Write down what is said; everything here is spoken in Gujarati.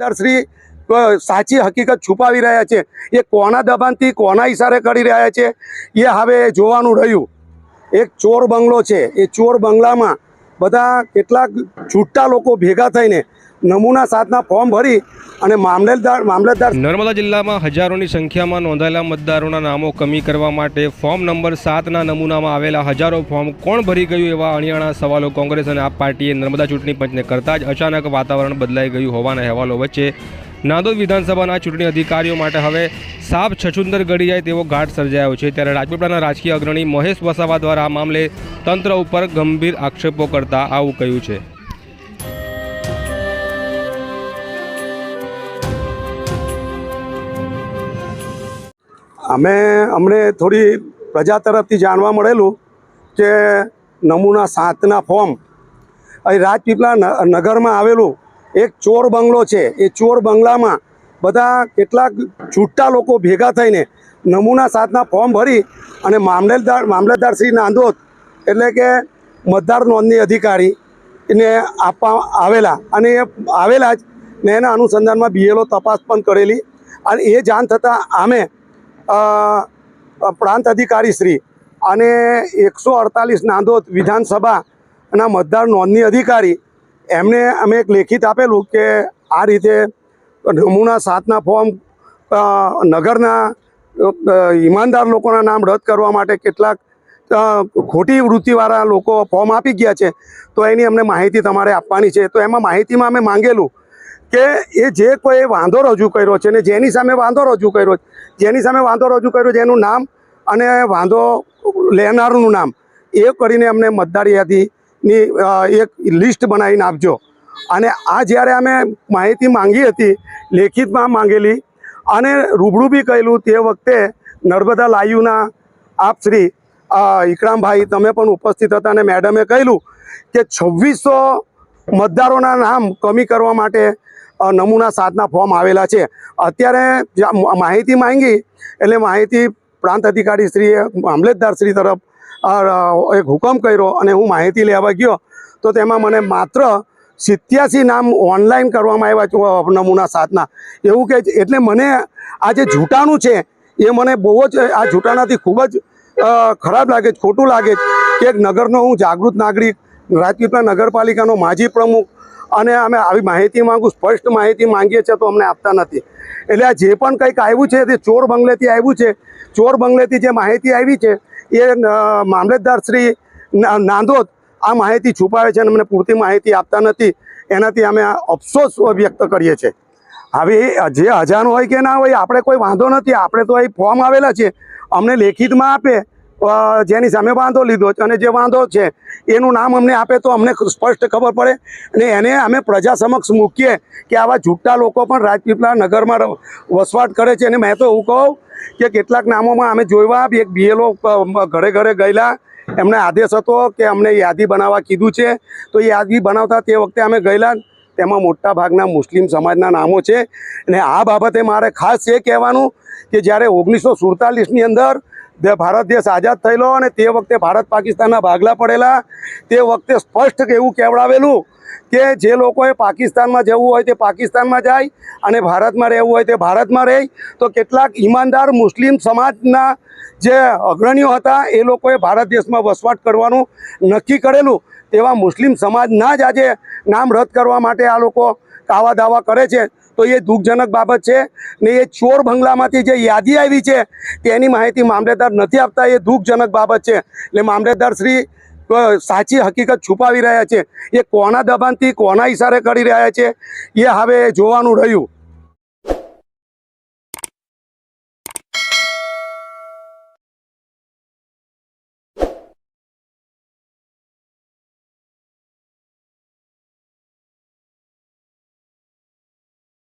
શ્રી સાચી હકીકત છુપાવી રહ્યા છે. એ કોના દબાણથી, કોના ઈશારે કરી રહ્યા છે, એ હવે જોવાનું રહ્યું. એક ચોર બંગલો છે. એ ચોર બંગલામાં બધા કેટલાક છૂટા લોકો ભેગા થઈને નમૂના સાથના ફોર્મ ભરી અને મામલતદાર મામલતદાર નર્મદા જિલ્લામાં હજારોની સંખ્યામાં નોંધાયેલા મતદારોના નામો કમી કરવા માટે ફોર્મ નંબર સાતના નમૂનામાં આવેલા હજારો ફોર્મ કોણ ભરી ગયું એવા અણિયાણા સવાલો કોંગ્રેસ અને આપ પાર્ટીએ નર્મદા ચૂંટણી પંચને કરતા જ અચાનક વાતાવરણ બદલાઈ ગયું હોવાના અહેવાલો વચ્ચે નાંદોદ વિધાનસભાના ચૂંટણી અધિકારીઓ માટે હવે સાપ છછુંદર ગળી જાય તેવો ઘાટ સર્જાયો છે. ત્યારે રાજપીપળાના રાજકીય અગ્રણી મહેશ વસાવા દ્વારા આ મામલે તંત્ર ઉપર ગંભીર આક્ષેપો કરતા આવું કહ્યું છે. અમે અમને થોડી પ્રજા તરફથી જાણવા મળેલું કે નમૂના સાતના ફોર્મ અહીં રાજપીપળા નગરમાં આવેલું એક ચોર બંગલો છે. એ ચોર બંગલામાં બધા કેટલાક છૂટા લોકો ભેગા થઈને નમૂના સાતના ફોર્મ ભરી અને મામલતદાર મામલતદાર શ્રી નાંદોદ એટલે કે મતદાર નોંધણી અધિકારી ને આપવા આવેલા અને એ આવેલા જ ને એના અનુસંધાનમાં બીએલઓ તપાસ પણ કરેલી અને એ જાણ થતાં આમે પ્રાંત અધિકારી શ્રી અને એકસો અડતાલીસ નાંદોદ વિધાનસભાના મતદાર નોંધણી અધિકારી એમને અમે એક લેખિત આપેલું કે આ રીતે નમૂના સાતના ફોર્મ નગરના ઈમાનદાર લોકોના નામ રદ કરવા માટે કેટલાક ખોટી વૃત્તિવાળા લોકો ફોર્મ આપી ગયા છે, તો એની અમને માહિતી તમારે આપવાની છે. તો એમાં માહિતીમાં અમે માંગેલું કે એ જે કોઈ વાંધો રજૂ કર્યો છે ને જેની સામે વાંધો રજૂ કર્યો જેની સામે વાંધો રજૂ કર્યો છે એનું નામ અને વાંધો લેનારનું નામ, એ કરીને અમને મતદાર યાદીની અ, એક લિસ્ટ બનાવીને આપજો. અને આ જ્યારે અમે માહિતી માંગી હતી લેખિતમાં માંગેલી અને રૂબરૂ બી કહેલું તે વખતે નર્મદા લાયુના આપ શ્રી અ, ઇકરામભાઈ તમે પણ ઉપસ્થિત હતા અને મેડમે કહેલું કે છવ્વીસો મતદારોના નામ કમી કરવા માટે નમૂના સાતના ફોર્મ આવેલા છે. અત્યારે માહિતી માંગી એટલે માહિતી પ્રાંત અધિકારી શ્રીએ મામલતદાર શ્રી તરફ એક હુકમ કર્યો અને હું માહિતી લેવા ગયો, તો તેમાં મને માત્ર સિત્યાસી નામ ઓનલાઈન કરવામાં આવ્યા નમૂના સાતના એવું કે એટલે મને આ જે જૂટાણું છે, એ મને બહુ જ, આ જૂટાણાથી ખૂબ જ ખરાબ લાગે છે, ખોટું લાગે છે કે નગરનો હું જાગૃત નાગરિક, રાજપીપળા નગરપાલિકાનો માજી પ્રમુખ અને અમે આવી માહિતી માંગુ, સ્પષ્ટ માહિતી માંગીએ છીએ તો અમને આપતા નથી. એટલે આ જે પણ કંઈક આવ્યું છે, તે ચોર બંગલેથી આવ્યું છે. ચોર બંગલેથી જે માહિતી આવી છે એ મામલતદાર શ્રી નાંદોદ આ માહિતી છુપાવે છે અને અમને પૂરતી માહિતી આપતા નથી. એનાથી અમે અફસોસ વ્યક્ત કરીએ છીએ. હવે જે અજાણ હોય કે ના હોય, આપણે કોઈ વાંધો નથી. આપણે તો અહીં ફોર્મ આવેલા છે અમને લેખિતમાં આપે. જેની સામે વાંધો લીધો છે અને જે વાંધો છે, એનું નામ અમને આપે તો અમને સ્પષ્ટ ખબર પડે. અને એને અમે પ્રજા સમક્ષ મૂકીએ કે આવા જૂઠા લોકો પણ રાજપીપળા નગરમાં વસવાટ કરે છે. અને મેં તો એવું કહું કે કેટલાક નામોમાં અમે જોયા એક બીએલઓ ઘરે ઘરે ગયેલા. એમને આદેશ હતો કે અમને યાદી બનાવવા કીધું છે. તો એ યાદી બનાવતા તે વખતે અમે ગયેલા. તેમાં મોટા ભાગના મુસ્લિમ સમાજના નામો છે. અને આ બાબતે મારે ખાસ એ કહેવાનું કે જ્યારે ઓગણીસો સુડતાલીસની અંદર ભારત દેશ આઝાદ થયેલો અને તે વખતે ભારત પાકિસ્તાનના ભાગલા પડેલા. તે વખતે સ્પષ્ટ એવું કહેવડાવેલું કે જે લોકોએ પાકિસ્તાનમાં જવું હોય તે પાકિસ્તાનમાં જાય અને ભારતમાં રહેવું હોય તે ભારતમાં રહે. તો કેટલાક ઈમાનદાર મુસ્લિમ સમાજના જે અગ્રણીઓ હતા, એ લોકોએ ભારત દેશમાં વસવાટ કરવાનું નક્કી કરેલું. તેવા મુસ્લિમ સમાજના જ આજે નામ રદ કરવા માટે આ લોકો આવા દાવા કરે છે. તો એ દુઃખજનક બાબત છે ને એ ચોર બંગલામાંથી જે યાદી આવી છે તેની માહિતી મામલેદાર નથી આપતા. એ દુઃખજનક બાબત છે. એટલે મામલેદાર શ્રી સાચી હકીકત છુપાવી રહ્યા છે. એ કોના દબાણથી કોના ઈશારે કરી રહ્યા છે એ હવે જોવાનું રહ્યું.